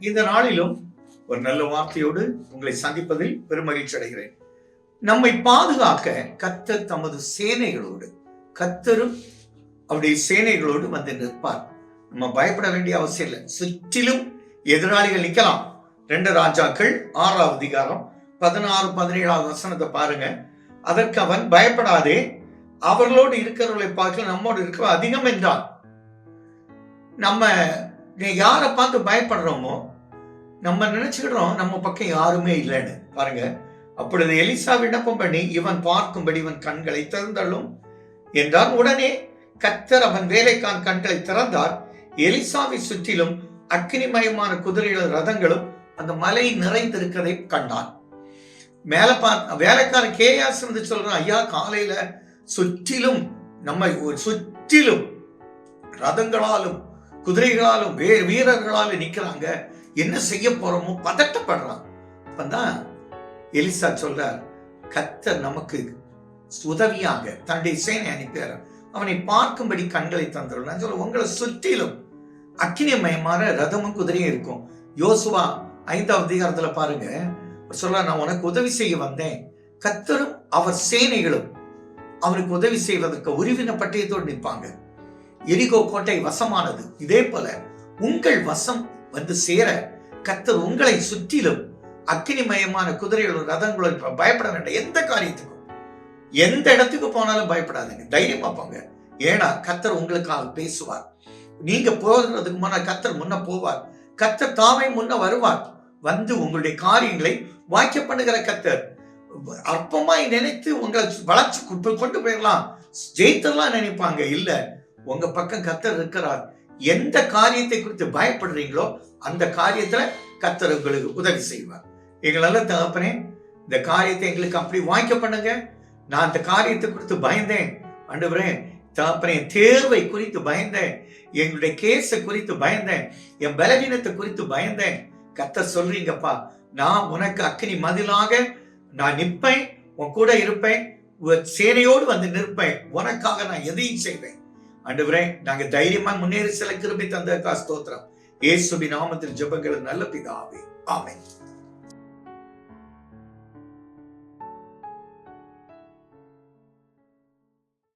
இந்த நாளிலும் ஒரு நல்ல வார்த்தையோடு உங்களை சந்திப்பதில் பெருமகிழ்ச்சி அடைகிறேன். நம்மை பாதுகாக்க கத்தர் தமது சேனைகளோடு கத்தரும் அவருடைய சேனைகளோடு வந்து நிற்பார். நம்ம பயப்பட வேண்டிய அவசியம் இல்லை. சுற்றிலும் எதிராளிகள் நிற்கலாம். ரெண்டு ராஜாக்கள் ஆறாவது அதிகாரம் பதினாறு பதினேழாவது வசனத்தை பாருங்க. அதற்கு அவன் பயப்படாதே அவர்களோடு இருக்கிறவர்களை பார்க்கல நம்மோடு இருக்க அதிகம் என்றான். நம்ம யாரை பார்த்து பயப்படுறோமோ நம்ம நினைச்சுக்கிறோம் நம்ம பக்கம் யாருமே இல்லைன்னு. பாருங்க. அப்பொழுது எலிசா விண்ணப்பம் பண்ணி இவன் பார்க்கும்படி இவன் கண்களை திறந்தள்ளும். என்றால் உடனே கத்தர் அவன் வேலைக்கான் கண்களை திறந்தார். எலிசாவை சுற்றிலும் அக்னிமயமான குதிரைகள் ரதங்களும் அந்த மலை நிறைந்திருக்கிறதை கண்டான். மேல பார்த்த வேலைக்காரன் கேஆஸ் வந்து சொல்றான் ஐயா காலையில சுற்றிலும் நம்மை சுற்றிலும் ரதங்களாலும் குதிரைகளாலும் வே வீரர்களாலும் நிக்கிறாங்க. என்ன செய்ய போறோமோ பதட்டப்படுறான். அப்பதான் எலிசா சொல்றார் கத்தர் நமக்கு உதவியாக தன்னுடைய சேனை அனுப்பியார் அவனை பார்க்கும்படி கண்களை தந்துடும் சொல்ல உங்களை சுற்றிலும் அக்கினிமயமான ரதமும் குதிரையும் இருக்கும். யோசுவா ஐந்தாவது அதிகாரத்துல பாருங்க. சொல்ல நான் உனக்கு உதவி செய்ய வந்தேன். கத்தரும் அவர் சேனைகளும் அவனுக்கு உதவி செய்வதற்கு உருவின பட்டயத்தோடு நிற்பாங்க. எரிகோ கோட்டை வசமானது. இதே போல உங்கள் வசம் வந்து சேர கத்தர் உங்களை சுற்றிலும் அக்னிமயமான குதிரைகளும் ரதங்களும் பயப்பட வேண்டாம். எந்த காரியத்துக்கும். எந்த இடத்துக்கு போனாலும் பயப்படாதீங்க. தைரியமா போங்க. ஏன்னா கத்தர் உங்களுக்காக பேசுவார். நீங்க போகிறதுக்கு முன்ன கத்தர் முன்ன போவார். கத்தர் தாமே முன்ன வருவார். வந்து உங்களுடைய காரியங்களை வாக்கிய பண்ணுகிற கத்தர் அற்பமாய் நினைத்து உங்களை வளர்ச்சி கொண்டு கொண்டு போயிடலாம் ஜெயித்தரலாம் நினைப்பாங்க. இல்லை உங்க பக்கம் கத்தர் இருக்கிறார். எந்த காரியத்தை குறித்து பயப்படுறீங்களோ அந்த காரியத்துல கத்தர் உங்களுக்கு உதவி செய்வார். எங்களால தகப்பனே இந்த காரியத்தை எங்களுக்கு அப்படி வாய்க்க பண்ணுங்க. நான் அந்த காரியத்தை குறித்து பயந்தேன். ஆண்டவரே தகப்பனே தேர்வை குறித்து பயந்தேன். எங்களுடைய கேஸை குறித்து பயந்தேன். என் பலவீனத்தை குறித்து பயந்தேன். கத்தர் சொல்றீங்கப்பா நான் உனக்கு அக்னி மதிலாக நான் நிற்பேன். உன் கூட இருப்பேன். சேனையோடு வந்து நிற்பேன். உனக்காக நான் எதையும் செய்வேன். ஆண்டவரே நாங்க தைரியமா முன்னேறி சில கிருபி தந்த ஸ்தோத்திரம். ஏசுபி நாமத்தில் ஜபங்கள் நல்ல பிதாவே. ஆமென்.